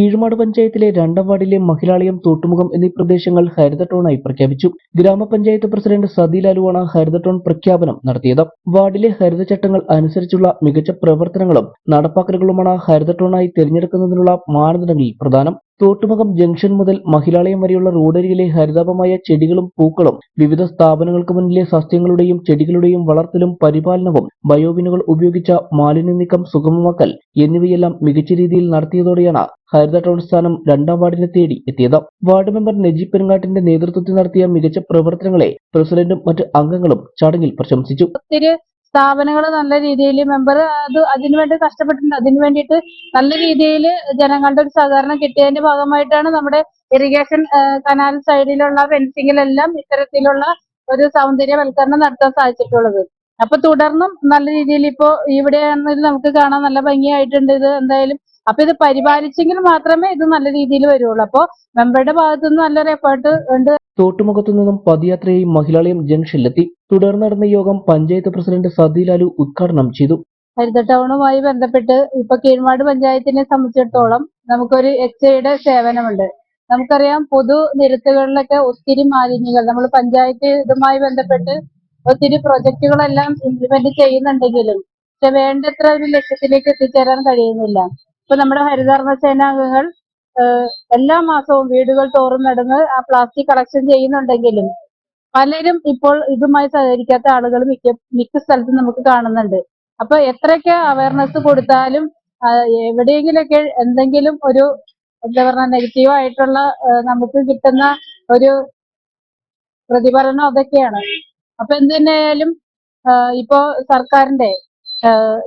കീഴ്മാട് പഞ്ചായത്തിലെ രണ്ടാം വാർഡിലെ മഹിളാളയം തോട്ടുമുഖം എന്നീ പ്രദേശങ്ങൾ ഹരിത ടോണായി പ്രഖ്യാപിച്ചു. ഗ്രാമപഞ്ചായത്ത് പ്രസിഡന്റ് സതി ലാലുവാണ് ഹരിത ടൗൺ പ്രഖ്യാപനം നടത്തിയത്. വാർഡിലെ ഹരിതചട്ടങ്ങൾ അനുസരിച്ചുള്ള മികച്ച പ്രവർത്തനങ്ങളും നടപ്പാക്കലുകളുമാണ് ഹരിത ടൗണായി തിരഞ്ഞെടുക്കുന്നതിനുള്ള മാനദണ്ഡങ്ങളിൽ പ്രധാനം. തോട്ടുമുഖം ജംഗ്ഷൻ മുതൽ മഹിളാലയം വരെയുള്ള റോഡരികിലെ ഹരിതാപമായ ചെടികളും പൂക്കളും വിവിധ സ്ഥാപനങ്ങൾക്ക് മുന്നിലെ സസ്യങ്ങളുടെയും ചെടികളുടെയും വളർത്തലും പരിപാലനവും ബയോവിനുകൾ ഉപയോഗിച്ച മാലിന്യ നീക്കം സുഗമമാക്കൽ എന്നിവയെല്ലാം മികച്ച രീതിയിൽ നടത്തിയതോടെയാണ് ഹരിത ടൗൺ സ്ഥാനം രണ്ടാം വാർഡിനെ തേടി എത്തിയത്. വാർഡ് മെമ്പർ നജീബ് പെരുങ്ങാട്ടിന്റെ നേതൃത്വത്തിൽ നടത്തിയ മികച്ച പ്രവർത്തനങ്ങളെ പ്രസിഡന്റും മറ്റ് അംഗങ്ങളും ചടങ്ങിൽ പ്രശംസിച്ചു. സ്ഥാപനങ്ങൾ നല്ല രീതിയിൽ മെമ്പർ അത് അതിനുവേണ്ടി കഷ്ടപ്പെട്ടിട്ടുണ്ട്. അതിനു വേണ്ടിയിട്ട് നല്ല രീതിയിൽ ജനങ്ങളുടെ ഒരു സഹകരണം കിട്ടിയതിന്റെ ഭാഗമായിട്ടാണ് നമ്മുടെ ഇറിഗേഷൻ കനാൽ സൈഡിലുള്ള ഫെൻസിങ്ങിലെല്ലാം ഇത്തരത്തിലുള്ള ഒരു സൗന്ദര്യവൽക്കരണം നടത്താൻ സാധിച്ചിട്ടുള്ളത്. അപ്പൊ തുടർന്നും നല്ല രീതിയിൽ ഇപ്പോ ഇവിടെയാണെങ്കിൽ നമുക്ക് കാണാൻ നല്ല ഭംഗിയായിട്ടുണ്ട്. ഇത് എന്തായാലും അപ്പൊ ഇത് പരിപാലിച്ചെങ്കിൽ മാത്രമേ ഇത് നല്ല രീതിയിൽ വരുള്ളൂ. അപ്പോൾ മെമ്പറുടെ ഭാഗത്തു നിന്ന് നല്ലൊരു എഫേർട്ട് ഉണ്ട്. തോട്ടുമുഖത്തു നിന്നും പദയാത്രയായി മഹിളാലയം ജംഗ്ഷനിലെത്തി. തുടർന്ന് നടന്ന യോഗം പഞ്ചായത്ത് പ്രസിഡന്റ് സതി ലാലു ഉദ്ഘാടനം ചെയ്തു. ഹരിത ടൗണുമായി ബന്ധപ്പെട്ട് ഇപ്പൊ കീഴ്മാട് പഞ്ചായത്തിനെ സംബന്ധിച്ചിടത്തോളം നമുക്കൊരു എച്ച് ഐയുടെ സേവനമുണ്ട്. നമുക്കറിയാം പൊതു നിരത്തുകളിലൊക്കെ ഒത്തിരി മാലിന്യങ്ങൾ നമ്മൾ പഞ്ചായത്ത് ഇതുമായി ബന്ധപ്പെട്ട് ഒത്തിരി പ്രൊജക്ടുകളെല്ലാം ഇംപ്ലിമെന്റ് ചെയ്യുന്നുണ്ടെങ്കിലും പക്ഷെ വേണ്ടത്ര ഒരു ലക്ഷ്യത്തിലേക്ക് എത്തിച്ചേരാൻ കഴിയുന്നില്ല. ഇപ്പൊ നമ്മുടെ ഹരിതകർമ്മ സേനാംഗങ്ങൾ എല്ലാ മാസവും വീടുകൾ തോറും നടന്ന് ആ പ്ലാസ്റ്റിക് കളക്ഷൻ ചെയ്യുന്നുണ്ടെങ്കിലും പലരും ഇപ്പോൾ ഇതുമായി സഹകരിക്കാത്ത ആളുകൾ മിക്ക മിക്ക സ്ഥലത്തും നമുക്ക് കാണുന്നുണ്ട്. അപ്പൊ എത്രയൊക്കെ അവയർനെസ് കൊടുത്താലും എവിടെയെങ്കിലൊക്കെ എന്തെങ്കിലും ഒരു എന്താ പറഞ്ഞ നെഗറ്റീവ് ആയിട്ടുള്ള നമുക്ക് കിട്ടുന്ന ഒരു പ്രതിഫലനം അതൊക്കെയാണ്. അപ്പൊ എന്ത് തന്നെയായാലും ഇപ്പോ സർക്കാരിന്റെ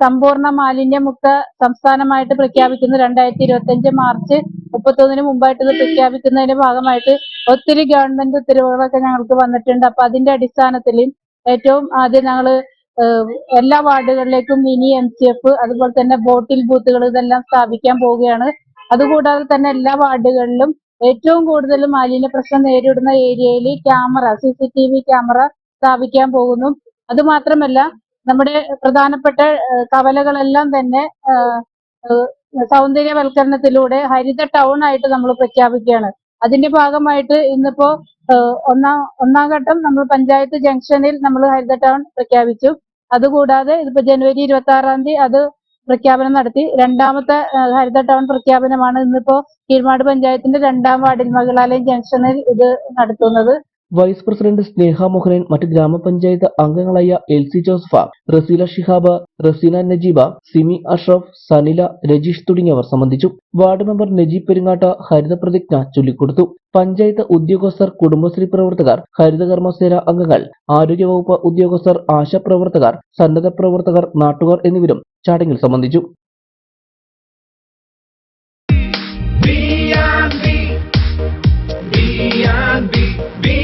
സമ്പൂർണ മാലിന്യമുക്ത സംസ്ഥാനമായിട്ട് പ്രഖ്യാപിക്കുന്നു. രണ്ടായിരത്തി ഇരുപത്തി അഞ്ച് മാർച്ച് മുപ്പത്തൊന്നിന് മുമ്പായിട്ട് ഇത് പ്രഖ്യാപിക്കുന്നതിന്റെ ഭാഗമായിട്ട് ഒത്തിരി ഗവൺമെന്റ് ഉത്തരവുകളൊക്കെ ഞങ്ങൾക്ക് വന്നിട്ടുണ്ട്. അപ്പൊ അതിന്റെ അടിസ്ഥാനത്തിൽ ഏറ്റവും ആദ്യം ഞങ്ങൾ എല്ലാ വാർഡുകളിലേക്കും മിനി എം സി എഫ് അതുപോലെ തന്നെ ബോട്ടിൽ ബൂത്തുകൾ ഇതെല്ലാം സ്ഥാപിക്കാൻ പോവുകയാണ്. അതുകൂടാതെ തന്നെ എല്ലാ വാർഡുകളിലും ഏറ്റവും കൂടുതൽ മാലിന്യ പ്രശ്നം നേരിടുന്ന ഏരിയയിൽ camera C C T V camera സ്ഥാപിക്കാൻ പോകുന്നു. അത് മാത്രമല്ല നമ്മുടെ പ്രധാനപ്പെട്ട കവലകളെല്ലാം തന്നെ സൗന്ദര്യവൽക്കരണത്തിലൂടെ ഹരിത ടൗൺ ആയിട്ട് നമ്മൾ പ്രഖ്യാപിക്കുകയാണ്. അതിന്റെ ഭാഗമായിട്ട് ഇന്നിപ്പോ ഒന്നാം ഒന്നാം ഘട്ടം നമ്മൾ പഞ്ചായത്ത് ജംഗ്ഷനിൽ നമ്മൾ ഹരിത ടൗൺ പ്രഖ്യാപിച്ചു. അതുകൂടാതെ ഇതിപ്പോ ജനുവരി ഇരുപത്തി ആറാം തീയതി അത് പ്രഖ്യാപനം നടത്തി. രണ്ടാമത്തെ ഹരിത ടൗൺ പ്രഖ്യാപനമാണ് ഇന്നിപ്പോ കീഴ്മാട് പഞ്ചായത്തിന്റെ രണ്ടാം വാർഡിൽ മകളാലയം ജംഗ്ഷനിൽ ഇത് നടത്തുന്നത്. വൈസ് പ്രസിഡന്റ് സ്നേഹ മോഹനൻ മറ്റ് ഗ്രാമപഞ്ചായത്ത് അംഗങ്ങളായ എൽ സി ജോസഫ റസീല ഷിഹാബ് റസീന നജീബ സിമി അഷ്റഫ് സനില രജീഷ് തുടങ്ങിയവർ സംബന്ധിച്ചു. വാർഡ് മെമ്പർ നജീബ് പെരുങ്ങാട്ട ഹരിത പ്രതിജ്ഞ ചൊല്ലിക്കൊടുത്തു. പഞ്ചായത്ത് ഉദ്യോഗസ്ഥർ കുടുംബശ്രീ പ്രവർത്തകർ ഹരിതകർമ്മസേന അംഗങ്ങൾ ആരോഗ്യവകുപ്പ് ഉദ്യോഗസ്ഥർ ആശാപ്രവർത്തകർ സന്നദ്ധ പ്രവർത്തകർ നാട്ടുകാർ എന്നിവരും ചടങ്ങിൽ സംബന്ധിച്ചു. B&B,